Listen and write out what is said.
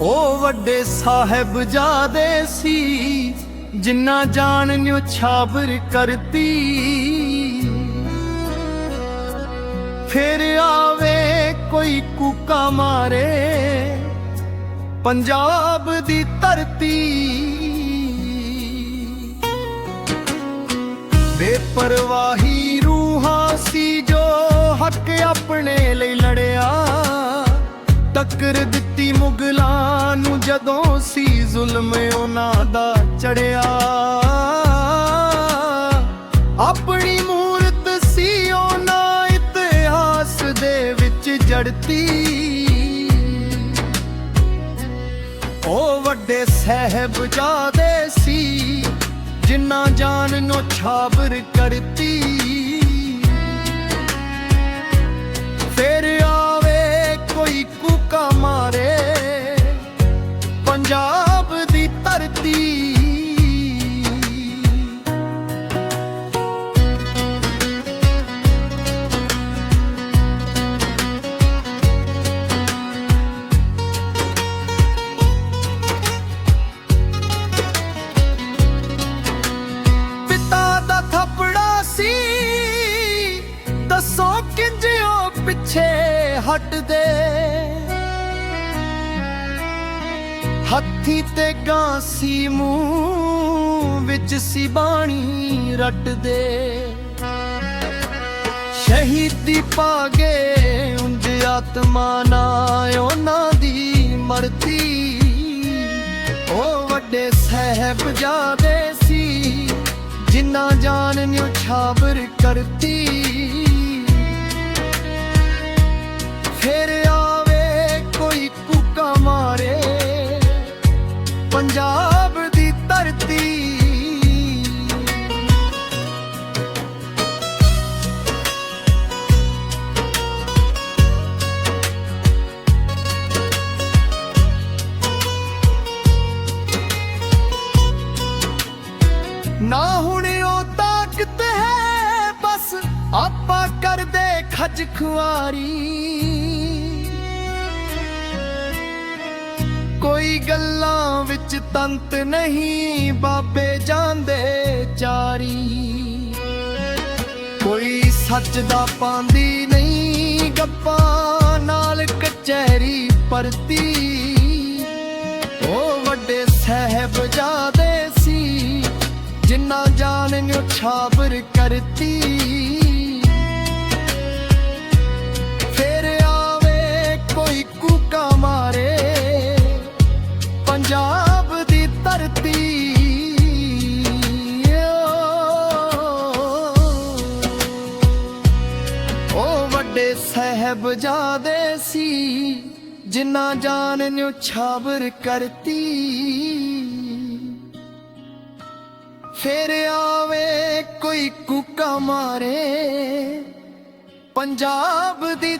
ਉਹ ਵੱਡੇ ਸਾਹਿਬ ਜਾਦੇ ਸੀ, ਜਿੰਨਾ ਜਾਣ ਨਿਉ ਛਾਬਰ ਕਰਤੀ। ਫਿਰ ਆਵੇ ਕੋਈ ਕੂਕਾ ਮਾਰੇ, ਪੰਜਾਬ ਦੀ ਧਰਤੀ। ਬੇਪਰਵਾਹੀ ਟੱਕਰ ਦਿੱਤੀ ਮੁਗਲਾਂ ਨੂੰ ਜਦੋਂ ਸੀ ਜ਼ੁਲਮ ਉਹਨਾਂ ਦਾ ਚੜਿਆ। ਆਪਣੀ ਮੂਰਤ ਸੀ ਉਹਨਾਂ ਇਤਿਹਾਸ ਦੇ ਵਿੱਚ ਜੜਤੀ। ਉਹ ਵੱਡੇ ਸਹਿਬਜ਼ਾਦੇ ਸੀ, ਜਿਨ੍ਹਾਂ ਜਾਨ ਨੂੰ ਛਾਬਰ ਕਰਤੀ। ਤੇਰੇ ਪਿੱਛੇ ਹਟਦੇ ਹੱਥੀ ਤੇ ਗਾਂਸੀ ਮੂੰਹ ਵਿੱਚ ਸੀ ਬਾਣੀ ਰਟਦੇ ਸ਼ਹੀਦੀ ਪਾਗੇ ਉਂਝ ਆਤਮਾ ਨਾ ਉਹਨਾਂ ਦੀ ਮਰਦੀ ਉਹ ਵੱਡੇ ਸਹਿਬਜ਼ਾਦੇ ਸੀ, ਜਿਨ੍ਹਾਂ ਜਾਨ ਨੂੰ ਛਾਬਰ ਕਰਤੀ। ਪੰਜਾਬ ਦੀ ਧਰਤੀ। ਨਾ ਹੁਣ ਉਹ ਤਾਕਤ ਹੈ, ਬਸ ਆਪਾਂ ਕਰਦੇ ਖਜ ਖੁਆਰੀ। ਕੋਈ ਗੱਲਾਂ ਵਿੱਚ ਤੰਤ ਨਹੀਂ, ਬਾਬੇ ਜਾਂਦੇ ਚਾਰੀ। ਕੋਈ ਸੱਚ ਦਾ ਪਾਂਦੀ ਨਹੀਂ, ਗੱਪਾਂ ਨਾਲ ਕਚਹਿਰੀ ਪਰਤੀ। ਉਹ ਵੱਡੇ ਸਹਿਬਜ਼ਾਦੇ ਸੀ ਜਿੰਨਾ ਜਾਨ ਨੂੰ ਛਾਬਰ ਕਰਤੀ। ਫਿਰ ਆਵੇ ਕੋਈ ਕੂਕਾ ਸਹਿਬਜ਼ਾਦੇ ਸੀ ਜਿਨ੍ਹਾਂ ਜਾਨ ਨੂੰ ਛਾਬਰ ਕਰਤੀ। ਫਿਰ ਆਵੇ ਕੋਈ ਕੁੱਕਾ ਮਾਰੇ ਪੰਜਾਬ ਦੀ